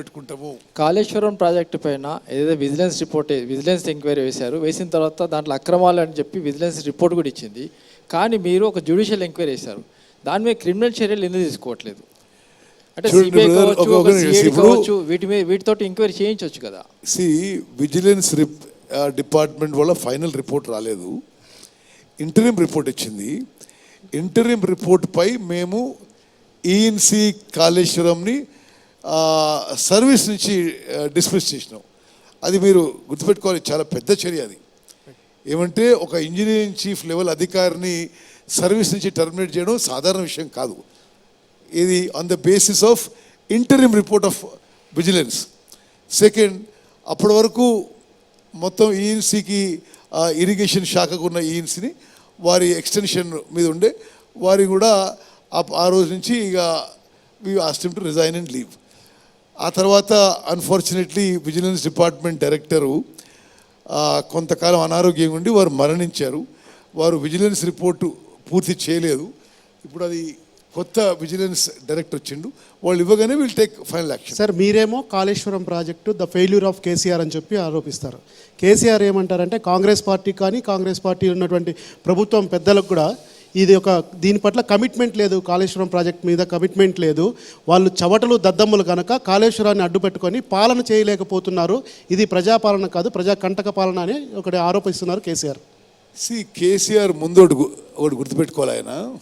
పెట్టుకుంటాము కాళేశ్వరం ప్రాజెక్టు పైన ఏదైతే విజిలెన్స్ రిపోర్ట్ విజిలెన్స్ ఎంక్వైరీ వేశారు వేసిన తర్వాత దాంట్లో అక్రమాలు అని చెప్పి విజిలెన్స్ రిపోర్ట్ కూడా ఇచ్చింది. కానీ మీరు ఒక జ్యుడిషియల్ ఎంక్వైరీ వేశారు దాని మీద క్రిమినల్ చర్యలు ఎందుకు తీసుకోవట్లేదు? అంటే చూడండి సిబిఐ brother, కావచ్చు ఒక- ఒక ఒక నిమిషం. CID ఇప్పుడు- కావచ్చు వీటి మీద వీటితోటి ఎంక్వైరీ చేయించవచ్చు కదా? సి విజిలెన్స్ డిపార్ట్మెంట్ వల్ల ఫైనల్ రిపోర్ట్ రాలేదు. ఇంటరిమ్ రిపోర్ట్ ఇచ్చింది. ఇంటరిమ్ రిపోర్ట్ పై మేము ఈఎన్సి కాళేశ్వరంని సర్వీస్ నుంచి డిస్మిస్ చేసినాం. అది మీరు గుర్తుపెట్టుకోవాలి చాలా పెద్ద చర్య అది. ఏమంటే ఒక ఇంజనీరింగ్ చీఫ్ లెవెల్ అధికారిని సర్వీస్ నుంచి టర్మినేట్ చేయడం సాధారణ విషయం కాదు. ఇది on the basis of interim report of vigilance second అప్పటి వరకు మొత్తం ఈఎన్సీకి ఇరిగేషన్ శాఖకు ఉన్న ఈఎన్సీని వారి ఎక్స్టెన్షన్ మీద ఉండే వారి కూడా ఆ- ఆ రోజు నుంచి ఇక we asked him to resign and leave ఆ తర్వాత అన్ఫార్చునేట్లీ విజిలెన్స్ డిపార్ట్మెంట్ డైరెక్టరు కొంతకాలం అనారోగ్యంగా ఉండి వారు మరణించారు. వారు విజిలెన్స్ రిపోర్టు పూర్తి చేయలేదు. ఇప్పుడు అది కొత్త విజిలెన్స్ డైరెక్టర్ వచ్చిండు. వాళ్ళు ఇవ్వగానే will take final action sir మీరేమో Kaleshwaram project the failure of KCR అని చెప్పి ఆరోపిస్తారు. కేసీఆర్ ఏమంటారంటే కాంగ్రెస్ పార్టీ కానీ కాంగ్రెస్ పార్టీ ఉన్నటువంటి ప్రభుత్వం పెద్దలకు కూడా ఇది ఒక దీని పట్ల కమిట్మెంట్ లేదు కాళేశ్వరం ప్రాజెక్ట్ మీద కమిట్మెంట్ లేదు. వాళ్ళు చవటలు దద్దమ్ములు కనుక కాళేశ్వరాన్ని అడ్డుపెట్టుకొని పాలన చేయలేకపోతున్నారు. ఇది ప్రజాపాలన కాదు ప్రజా కంటక పాలన అని ఒకటి ఆరోపిస్తున్నారు కేసీఆర్. సి కేసీఆర్ ముందు ఒకటి ఒకటి గుర్తుపెట్టుకోవాలి ఆయన.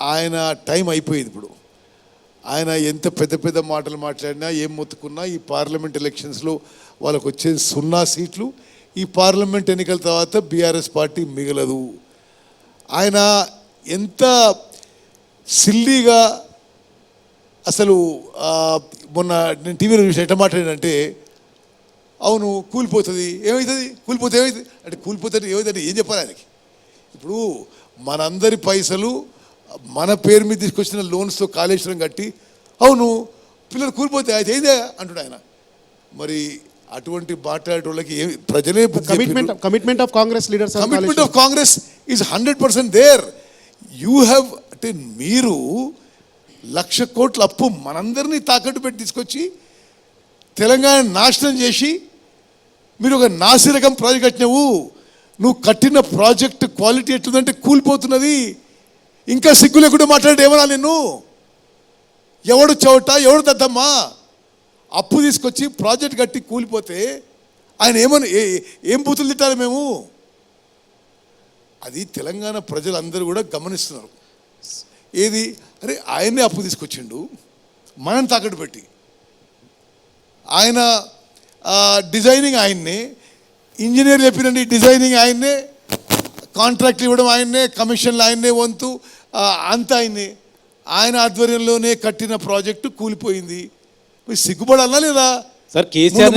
ఆయన టైం అయిపోయింది ఇప్పుడు. ఆయన ఎంత పెద్ద పెద్ద మాటలు మాట్లాడినా ఏం మొత్తుకున్నా ఈ పార్లమెంట్ ఎలక్షన్స్లో వాళ్ళకు వచ్చే సున్నా సీట్లు. ఈ పార్లమెంట్ ఎన్నికల తర్వాత బీఆర్ఎస్ పార్టీ మిగలదు. ఆయన ఎంత సిల్లీగా అసలు మొన్న నేను టీవీలో చూసి ఎట్లా మాట్లాడానంటే అవును కూలిపోతుంది ఏమవుతుంది కూలిపోతే ఏమవుతుంది అంటే కూలిపోతే ఏమవుతుంది ఏం చెప్పాలి ఆయనకి? ఇప్పుడు మనందరి పైసలు మన పేరు మీద తీసుకొచ్చిన లోన్స్తో కాళేశ్వరం కట్టి అవును పిల్లలు కూలిపోతే అయితే ఏదే? అంటుడు ఆయన. మరి అటువంటి మాట్లాడేటోళ్ళకి ఏమి ప్రజలే commitment. Commitment of Congress leaders commitment of Congress is hundred percent there you have అంటే మీరు లక్ష కోట్ల అప్పు మనందరినీ తాకట్టు పెట్టి తీసుకొచ్చి తెలంగాణ నాశనం చేసి మీరు ఒక నాసిరకం ప్రాజెక్ట్ కట్టినావు. నువ్వు కట్టిన ప్రాజెక్ట్ క్వాలిటీ ఎట్లుందంటే కూలిపోతున్నది. ఇంకా సిగ్గు లేకుండా మాట్లాడే ఏమన్నా నేను ఎవడు చౌట ఎవడు దద్దమ్మా? అప్పు తీసుకొచ్చి ప్రాజెక్ట్ కట్టి కూలిపోతే ఆయన ఏమని ఏ- ఏం బూతులు తిట్టాలి మేము? అది తెలంగాణ ప్రజలందరూ కూడా గమనిస్తున్నారు. ఏది? అరే ఆయన్నే అప్పు తీసుకొచ్చిండు. మనం తాకట్టు పెట్టి. ఆయన డిజైనింగ్ ఆయన్నే. ఇంజనీర్ చెప్పినండి డిజైనింగ్ ఆయన్నే. కాంట్రాక్ట్లు ఇవ్వడం ఆయన్నే కమిషన్లు ఆయన్నే వంతు అంతా ఆయన్నే. ఆయన ఆధ్వర్యంలోనే కట్టిన ప్రాజెక్టు కూలిపోయింది. సిగ్గుపడాలా లేదా? సార్ కేసీఆర్